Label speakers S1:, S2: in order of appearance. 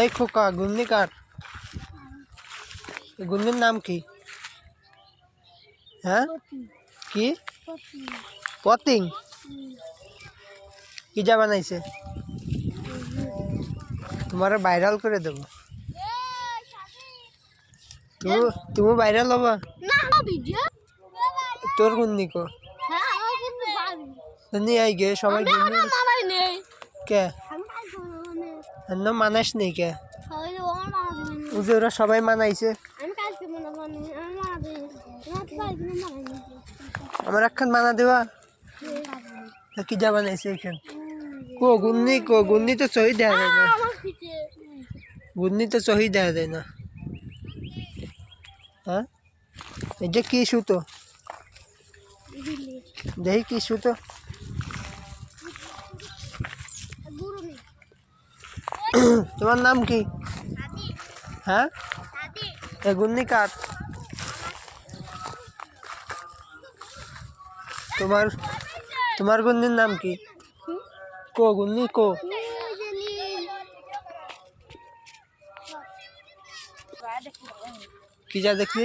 S1: এই খোকা গুন্নি কার? গুন্নির নাম কি? হ্যাঁ? কি? পতিং। কি যা বানাইছে? তোমার ভাইরাল করে দেবো। তুমি তুমি ভাইরাল হবা? তোর গুন্নি কো?
S2: হ্যাঁ
S1: নিয়ে আই গে সবাই গুন্নি কে?
S2: না
S1: মানাস নেই কে ওই যে ওরা সবাই মানাইছে।
S2: মানে আমার
S1: একখান মানা দেওয়া কি যা বানাইছে এখান কো গুন্নি কো গুন্নি তো সহি দেওয়া যায় না। গুন্নি তো সহি দেওয়া যায় না। হ্যাঁ? এই যে কি সুতো? দেখি কি সুতো
S2: গুরু নেই
S1: তোমার নাম কি
S2: দাদি
S1: হ্যাঁ
S2: দাদি
S1: এ গুন্নি কার তোমার তোমার গুন্নির নাম কি কো গুন্নি কো কি যা দেখলি